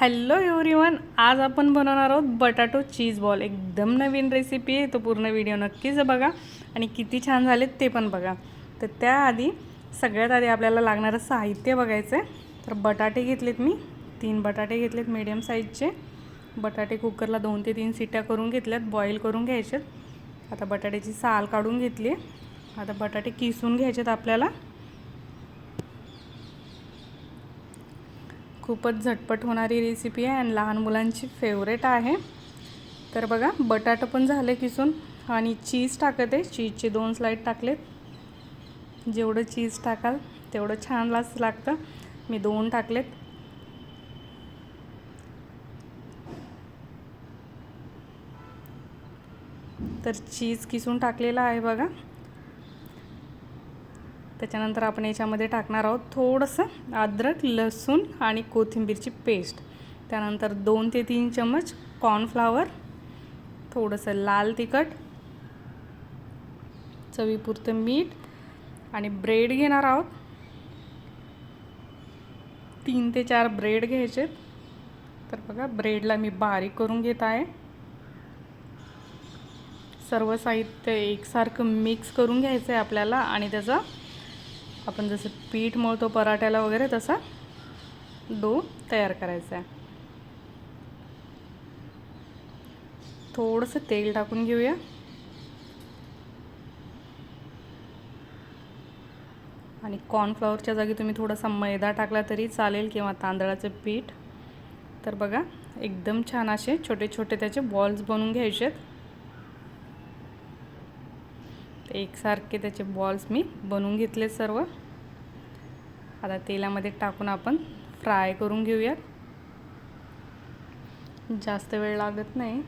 Hello everyone आज आपण बनवणार आहोत बटाटो चीज बॉल. एकदम नवीन रेसिपी आहे तो पूर्ण व्हिडिओ नक्कीच बघा आणि किती छान झालेत ते पण बघा. तर त्याआधी सगळ्यात आधी आपल्याला लागणारं साहित्य बघायचं आहे तर बटाटे घेतलेत मी तीन बटाटे घेतलेत मीडियम साईजचे बटाटे कुकरला दोन ते तीन सिट्ट्या करून घेतल्यात बॉईल करून घ्यायच्यात आता बटाट्याची साल काढून घेतली आहे आता बटाटे किसून घ्यायचेत आपल्याला. खूपच झटपट होणारी रेसिपी आहे आणि लहान मुलांची फेवरेट आहे. तर बघा बटाटं पण झाले किसून आणि चीज टाकत. आहे चीजचे दोन स्लाईड टाकलेत. जेवढं चीज टाकाल तेवढं छान लाच लागतं. मी दोन टाकलेत. तर चीज किसून टाकलेला आहे बघा. त्याच्यानंतर आपण याच्यामध्ये टाकणार आहोत थोडंसं अद्रक लसूण आणि कोथिंबीरची पेस्ट. त्यानंतर दोन ते तीन चम्मच कॉर्नफ्लावर थोडंसं लाल तिखट चवीपुरतं मीठ आणि ब्रेड घेणार आहोत. तीन ते चार ब्रेड घ्यायचे तर बघा ब्रेडला मी बारीक करून घेत आहे. सर्व साहित्य एकसारखं मिक्स करून घ्यायचं आहे आपल्याला आणि त्याचा आपण जसं पीठ मळतो पराठ्याला वगैरे तसा डो तयार करायचा आहे. थोडंसं तेल टाकून घेऊया. आणि कॉर्नफ्लॉवरच्या जागी तुम्ही थोडासा मैदा टाकला तरी चालेल किंवा तांदळाचं पीठ. तर बघा एकदम छान असे छोटे छोटे त्याचे बॉल्स बनवून घ्यायचे आहेत एकसारखे त्याचे बॉल्स मी बनवून घेतले सर्व. आता तेलामध्ये टाकून आपण फ्राय करून घेऊयात. जास्त वेळ लागत नाही.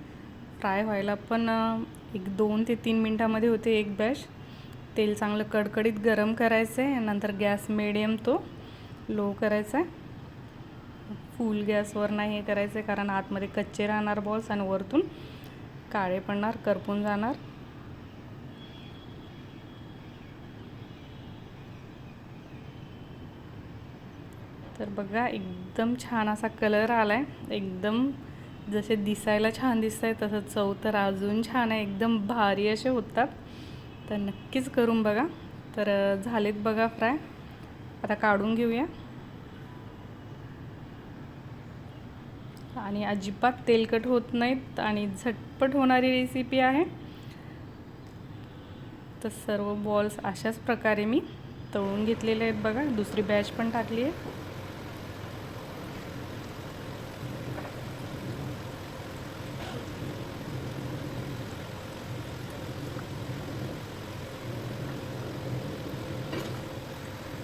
फ्राय व्हायला पण एक दोन ते तीन मिनटामध्ये होते एक बॅश तेल चांगलं कडकडीत गरम करायचं आहे नंतर गॅस मिडियम तो लो करायचा आहे फुल गॅसवर नाही हे करायचं आहे कारण आतमध्ये कच्चे राहणार बॉल्स आणि वरतून काळे पडणार करपून जाणार. तर बघा एकदम छान असा कलर आला आहे एकदम जसे दिसायला छान दिसत आहे तसं चव तर अजून छान आहे. एकदम भारी असे होतात. तर नक्कीच करून बघा. तर झालेत बघा फ्राय. आता काढून घेऊया. आणि अजिबात तेलकट होत नाहीत आणि झटपट होणारी रेसिपी आहे. तर सर्व बॉल्स अशाच प्रकारे मी तळून घेतलेले आहेत बघा. दुसरी बॅच पण टाकली आहे.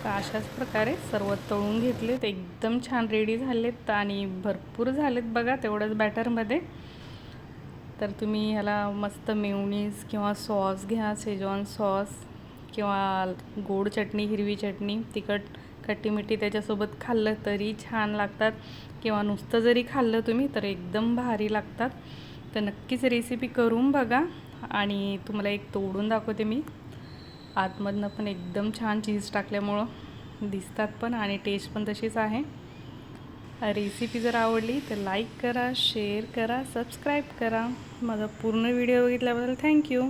तर अशाच प्रकारे सर्व तळून घेतलेत. एकदम छान रेडी झालेत आणि भरपूर झालेत बघा तेवढंच बॅटरमध्ये तर तुम्ही ह्याला मस्त मेवनीज किंवा सॉस घ्या सेजॉन सॉस किंवा गोड चटणी हिरवी चटणी तिखट खट्टीमिठी त्याच्यासोबत खाल्लं तरी छान लागतात. किंवा नुसतं जरी खाल्लं तुम्ही तर एकदम भारी लागतात. तर नक्कीच रेसिपी करून बघा आणि तुम्हाला एक तोडून दाखवते मी. आतमधनं पण एकदम छान चीज टाकल्यामुळं दिसतात पण आणि टेस्ट पण तशीच आहे. रेसिपी जर आवडली तर लाईक करा शेअर करा सबस्क्राईब करा. माझा पूर्ण व्हिडिओ बघितल्याबद्दल थँक्यू